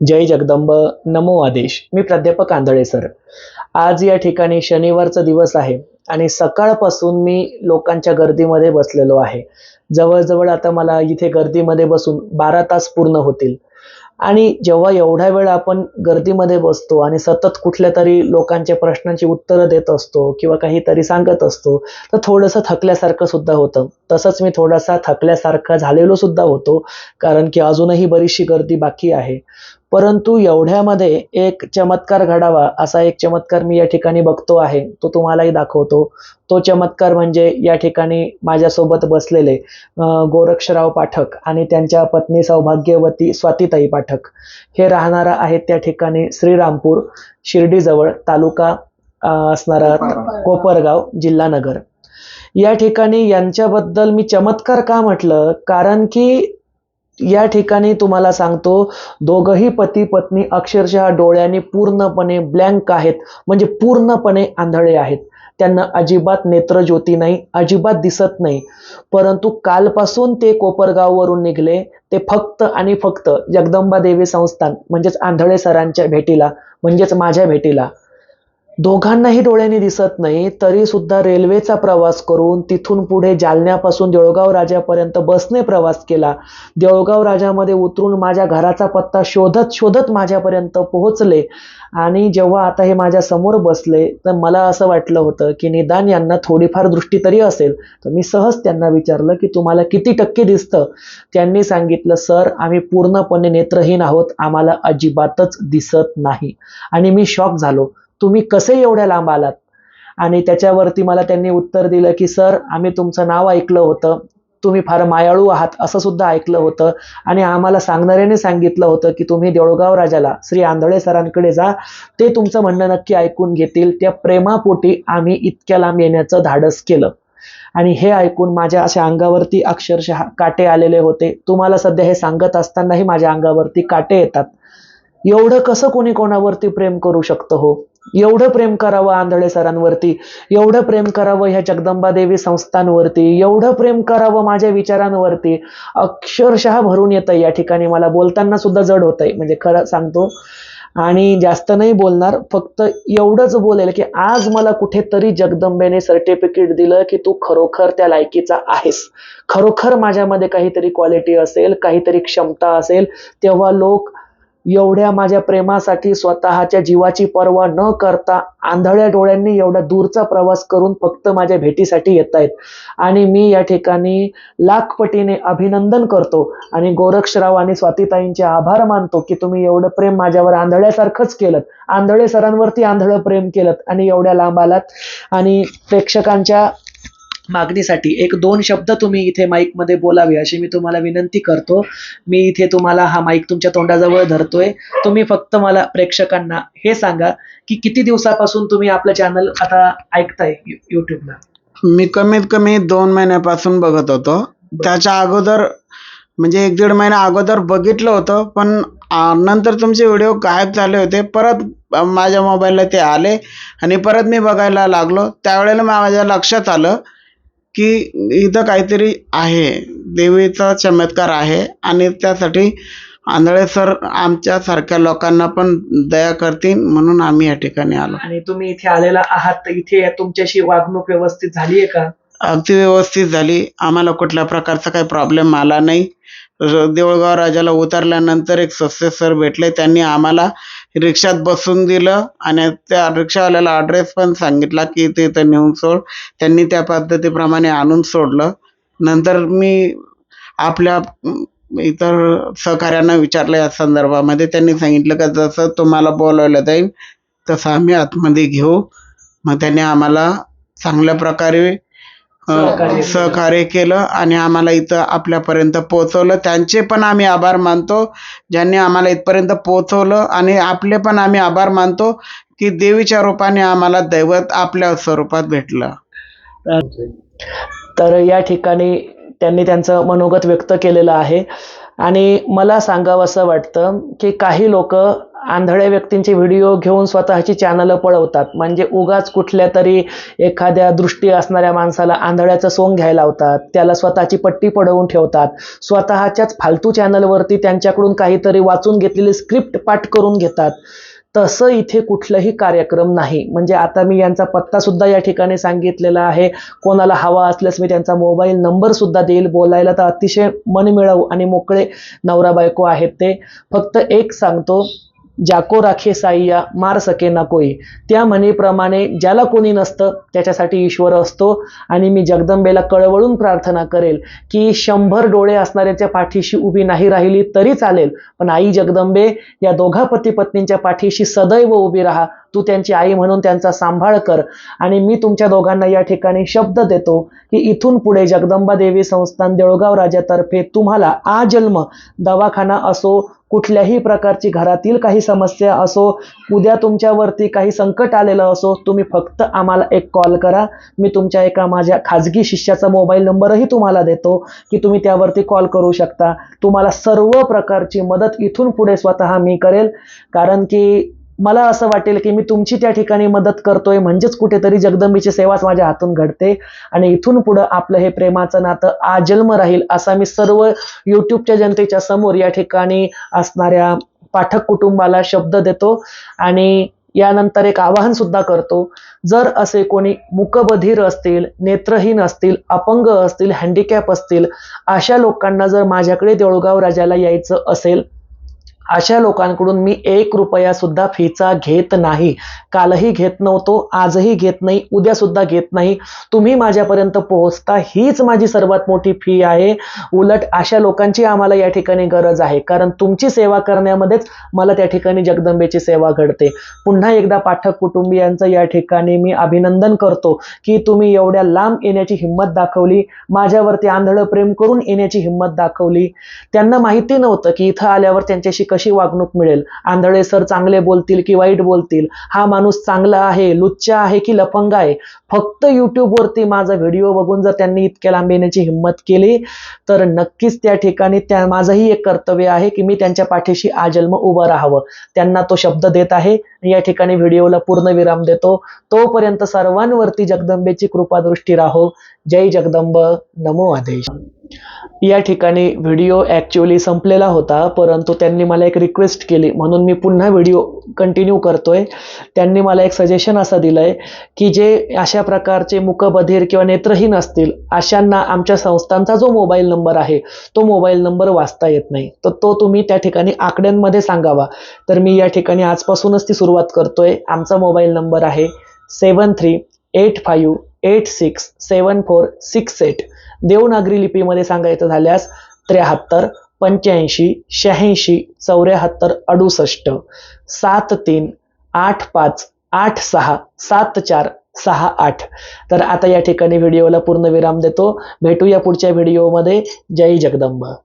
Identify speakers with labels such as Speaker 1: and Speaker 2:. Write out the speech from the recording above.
Speaker 1: जय जगदंब नमो आदेश. मी प्राध्यापक आंधळे सर. आज या ठिकाणी शनिवारचा दिवस आहे आणि सकाळपासून मी लोकांच्या गर्दीमध्ये बसलेलो आहे. जवळजवळ आता मला इथे गर्दीमध्ये बसून बारा तास पूर्ण होतील. आणि जेव्हा एवढा वेळ आपण गर्दीमध्ये बसतो आणि सतत कुठल्या तरी लोकांच्या प्रश्नांची उत्तरं देत असतो किंवा काहीतरी सांगत असतो तर थोडंसं थकल्यासारखं सुद्धा होतं. तसंच मी थोडासा थकल्यासारखा झालेलो सुद्धा होतो कारण की अजूनही बरीचशी गर्दी बाकी आहे. परंतु एवढ्यामध्ये एक चमत्कार घडावा असा एक चमत्कार मी या ठिकाणी बघतो आहे तो तुम्हालाही दाखवतो. तो चमत्कार म्हणजे या ठिकाणी माझ्यासोबत बसलेले गोरक्षराव पाठक आणि त्यांच्या पत्नी सौभाग्यवती स्वातीताई पाठक. हे राहणारा आहेत त्या ठिकाणी श्रीरामपूर शिर्डीजवळ तालुका असणारा कोपरगाव जिल्हा नगर. या ठिकाणी यांच्याबद्दल मी चमत्कार का म्हटलं? कारण की या ठिकाणी तुम्हाला सांगतो दोघंही पती पत्नी अक्षरशः डोळ्याने पूर्णपणे ब्लँक आहेत. म्हणजे पूर्णपणे आंधळे आहेत. त्यांना अजिबात नेत्रज्योती नाही अजिबात दिसत नाही. परंतु कालपासून ते कोपरगाववरून निघले ते फक्त आणि फक्त जगदंबा देवी संस्थान म्हणजेच आंधळे सरांच्या भेटीला म्हणजेच माझ्या भेटीला. दोघांनाही डोळ्यांनी दिसत नाही तरी सुद्धा रेल्वेचा प्रवास करून तिथून पुढे जालन्यापासून देऊळगाव राजापर्यंत बसने प्रवास केला. देऊळगाव राजामध्ये उतरून माझ्या घराचा पत्ता शोधत शोधत माझ्यापर्यंत पोहोचले आणि जेव्हा आता हे माझ्यासमोर बसले तर मला असं वाटलं होतं की निदान यांना थोडीफार दृष्टी तरी असेल. तर मी सहज त्यांना विचारलं की तुम्हाला किती टक्के दिसतं? त्यांनी सांगितलं सर आम्ही पूर्णपणे नेत्रहीन आहोत. आम्हाला अजिबातच दिसत नाही. आणि मी शॉक झालो. तुम्ही कसे एवढ्या लांब आलात? आणि त्याच्यावरती मला त्यांनी उत्तर दिलं की सर आम्ही तुमचं नाव ऐकलं होतं. तुम्ही फार मायाळू आहात असं सुद्धा ऐकलं होतं. आणि आम्हाला सांगणाऱ्याने सांगितलं होतं की तुम्ही देऊळगाव राजाला श्री आंधळे सरांकडे जा. ते तुमचं म्हणणं नक्की ऐकून घेतील. त्या प्रेमापोटी आम्ही इतक्या लांब येण्याचं धाडस केलं. आणि हे ऐकून माझ्या अशा अंगावरती अक्षरशः काटे आलेले होते. तुम्हाला सध्या हे सांगत असतानाही माझ्या अंगावरती काटे येतात. एवढं कसं कोणी कोणावरती प्रेम करू शकतं हो? एवढं प्रेम करावं आंधळे सरांवरती एवढं प्रेम करावं ह्या जगदंबा देवी संस्थांवरती एवढं प्रेम करावं माझ्या विचारांवरती अक्षरशः भरून येतं या ठिकाणी. मला बोलताना सुद्धा जड होतंय म्हणजे खरं सांगतो. आणि जास्त नाही बोलणार फक्त एवढंच बोलेल की आज मला कुठेतरी जगदंबेने सर्टिफिकेट दिलं की तू खरोखर त्या लायकीचा आहेस. खरोखर माझ्यामध्ये काहीतरी क्वालिटी असेल काहीतरी क्षमता असेल तेव्हा लोक एवढ्या माझ्या प्रेमासाठी स्वतःच्या जीवाची पर्वा न करता आंधळ्या डोळ्यांनी एवढा दूरचा प्रवास करून फक्त माझ्या भेटीसाठी येत आहेत आणि मी या ठिकाणी लाखपटीने अभिनंदन करतो आणि गोरक्षराव आणि स्वातीताईंचे आभार मानतो की तुम्ही एवढं प्रेम माझ्यावर आंधळ्यासारखंच केलं आंधळे सरांवरती आंधळं प्रेम केलं आणि एवढ्या लांब आलात. आणि प्रेक्षकांच्या मागणीसाठी एक दोन शब्द तुम्ही इथे माईकमध्ये बोलावे अशी मी तुम्हाला विनंती करतो. मी इथे तुम्हाला हा माईक तुमच्या तोंडाजवळ धरतोय. तुम्ही फक्त मला प्रेक्षकांना हे सांगा की किती दिवसापासून तुम्ही आपलं चॅनल आता ऐकताय युट्यूबला
Speaker 2: मी कमीत कमी दोन महिन्यापासून बघत होतो. त्याच्या अगोदर म्हणजे एक दीड महिना अगोदर बघितलं होतं पण नंतर तुमचे व्हिडिओ गायब झाले होते. परत माझ्या मोबाईलला ते आले आणि परत मी बघायला लागलो. त्यावेळेला माझ्या लक्षात आलं की इथं काहीतरी आहे. देवीचा चमत्कार आहे आणि त्यासाठी आंधळे सर आमच्यासारख्या लोकांना पण दया करतील म्हणून आम्ही या ठिकाणी आलो.
Speaker 1: आणि तुम्ही इथे आलेला आहात तर इथे तुमच्याशी वागणूक व्यवस्थित झाली आहे का?
Speaker 2: अगदी व्यवस्थित झाली. आम्हाला कुठल्या प्रकारचा काही प्रॉब्लेम आला नाही. र- देऊळगाव राजाला उतरल्यानंतर एक सस्ते सर भेटले. त्यांनी आम्हाला रिक्षात बसून दिलं आणि त्या रिक्षावाल्याला ॲड्रेस पण सांगितला की ते इथं नेऊन सोड. त्यांनी त्या पद्धतीप्रमाणे आणून सोडलं. नंतर मी आपल्या इतर सहकाऱ्यांना विचारलं या संदर्भामध्ये. त्यांनी सांगितलं का जसं तुम्हाला बोलवलं जाईल तसं आम्ही आतमध्ये घेऊ. मग त्यांनी आम्हाला चांगल्या प्रकारे
Speaker 1: सहकार्य केलं.
Speaker 2: सहकार्य केलं आणि आम्हाला इथं आपल्यापर्यंत पोहोचवलं. त्यांचे पण आम्ही आभार मानतो. ज्यांनी आम्हाला इथपर्यंत पोहोचवलं आणि आपले पण आम्ही आभार मानतो की देवीच्या रूपाने आम्हाला दैवत आपल्या स्वरूपात भेटलं.
Speaker 1: तर या ठिकाणी त्यांनी त्यांचं मनोगत व्यक्त केलेलं आहे. आणि मला सांगावं असं वाटतं की काही लोक आंधळ्या व्यक्तींचे व्हिडिओ घेऊन स्वतःची चॅनल पळवतात. म्हणजे उगाच कुठल्या तरी एखाद्या दृष्टी असणाऱ्या माणसाला आंधळ्याचं सोंग घ्यायला लावतात. त्याला स्वतःची पट्टी पडवून ठेवतात. स्वतःच्याच फालतू चॅनलवरती त्यांच्याकडून काहीतरी वाचून घेतलेली स्क्रिप्ट पाठ करून घेतात. तसं इथे कुठलंही कार्यक्रम नाही. म्हणजे आता मी यांचा पत्तासुद्धा या ठिकाणी सांगितलेला आहे. कोणाला हवा असल्यास मी त्यांचा मोबाईल नंबरसुद्धा देईल. बोलायला तर अतिशय मनमिळावू आणि मोकळे नवरा बायको आहेत ते. फक्त एक सांगतो. जाको राखे साईया मार सके ना कोई. त्या म्हणीप्रमाणे ज्याला कोणी नसतं त्याच्यासाठी ईश्वर असतो. आणि मी जगदंबेला कळवळून प्रार्थना करेल की शंभर डोळे असणाऱ्याच्या पाठीशी उभी नाही राहिली तरी चालेल. पण आई जगदंबे या दोघा पती पत्नींच्या पाठीशी सदैव उभी राहा. तू त्यांची आई म्हणून त्यांचा सांभाळ कर. आणि मी तुमच्या दोघांना या ठिकाणी शब्द देतो की इथून पुढे जगदंबा देवी संस्थान देऊळगाव राजातर्फे तुम्हाला आजन्म दवाखाना असो कुठल्याही प्रकारची घरातील काही समस्या असो उद्या तुमच्यावरती काही संकट आलेलं असो तुम्ही फक्त आम्हाला एक कॉल करा. मी तुमच्या एका माझ्या खाजगी शिष्याचा मोबाईल नंबरही तुम्हाला देतो की तुम्ही त्यावरती कॉल करू शकता. तुम्हाला सर्व प्रकारची मदत इथून पुढे स्वतः मी करेल. कारण की मला असं वाटेल की मी तुमची त्या ठिकाणी मदत करतोय म्हणजेच कुठेतरी जगदंबीची सेवाच माझ्या हातून घडते. आणि इथून पुढं आपलं हे प्रेमाचं नातं आजन्म राहील असा मी सर्व यूट्यूबच्या जनतेच्या समोर या ठिकाणी असणाऱ्या पाठक कुटुंबाला शब्द देतो. आणि यानंतर एक आवाहन सुद्धा करतो जर असे कोणी मुकबधीर असतील नेत्रहीन असतील अपंग असतील हँडिकॅप असतील अशा लोकांना जर माझ्याकडे देऊळगाव राजाला यायचं असेल अशा लोकांकडून मी एक रुपया सुद्धा फीचा घेत नाही. कालही घेत नव्हतो आजही घेत नाही उद्या सुद्धा घेत नाही. तुम्ही माझ्यापर्यंत पोहोचता हीच माझी सर्वात मोठी फी आहे. उलट अशा लोकांची आम्हाला या ठिकाणी गरज आहे. कारण तुमची सेवा करण्यामध्येच मला त्या ठिकाणी जगदंबेची सेवा घडते. पुन्हा एकदा पाठक कुटुंबियांचं या ठिकाणी मी अभिनंदन करतो की तुम्ही एवढ्या लांब येण्याची हिंमत दाखवली माझ्यावरती आंधळं प्रेम करून येण्याची हिंमत दाखवली. त्यांना माहिती नव्हतं की इथं आल्यावर त्यांच्याशी कशी वागणूक मिळेल? आंधळे सर चांगले बोलतील की वाईट बोलतील? हा माणूस चांगला आहे लुच्चा आहे की लपंग आहे? फक्त युट्यूबवरती माझा व्हिडिओ बघून जर त्यांनी इतक्या लांब येण्याची हिंमत केली तर नक्कीच त्या ठिकाणी त्या माझंही एक कर्तव्य आहे की मी त्यांच्या पाठीशी आजन्म उभं राहावं. त्यांना तो शब्द देत आहे. या ठिकाणी व्हिडिओला पूर्ण विराम देतो. तोपर्यंत सर्वांवरती जगदंबेची कृपादृष्टी राहो. जय जगदंब. नमो आदेश. या ठिकाणी व्हिडिओ ॲक्च्युली संपलेला होता परंतु त्यांनी मला एक रिक्वेस्ट केली. म्हणून मी पुन्हा व्हिडिओ कंटिन्यू करतो आहे त्यांनी मला एक सजेशन असं दिलं आहे की जे अशा प्रकारचे मुकबधीर किंवा नेत्रहीन असतील अशांना आमच्या संस्थांचा जो मोबाईल नंबर आहे तो मोबाईल नंबर वाचता येत नाही. तर तो तुम्ही त्या ठिकाणी आकड्यांमध्ये सांगावा. तर मी या ठिकाणी आजपासूनच ती सुरुवात करतो आहे आमचा मोबाईल नंबर आहे seven three eight five eight six seven four six eight. Devanagari लिपीमध्ये सांगायचं झाल्यास त्र्याहत्तर पंच्याऐंशी शहाऐंशी चौऱ्याहत्तर अडुसष्ट. सात तीन आठ पाच आठ सहा सात चार सहा आठ. तर आता या ठिकाणी व्हिडिओला पूर्ण विराम देतो. भेटूया पुढच्या व्हिडिओमध्ये. जय जगदंब.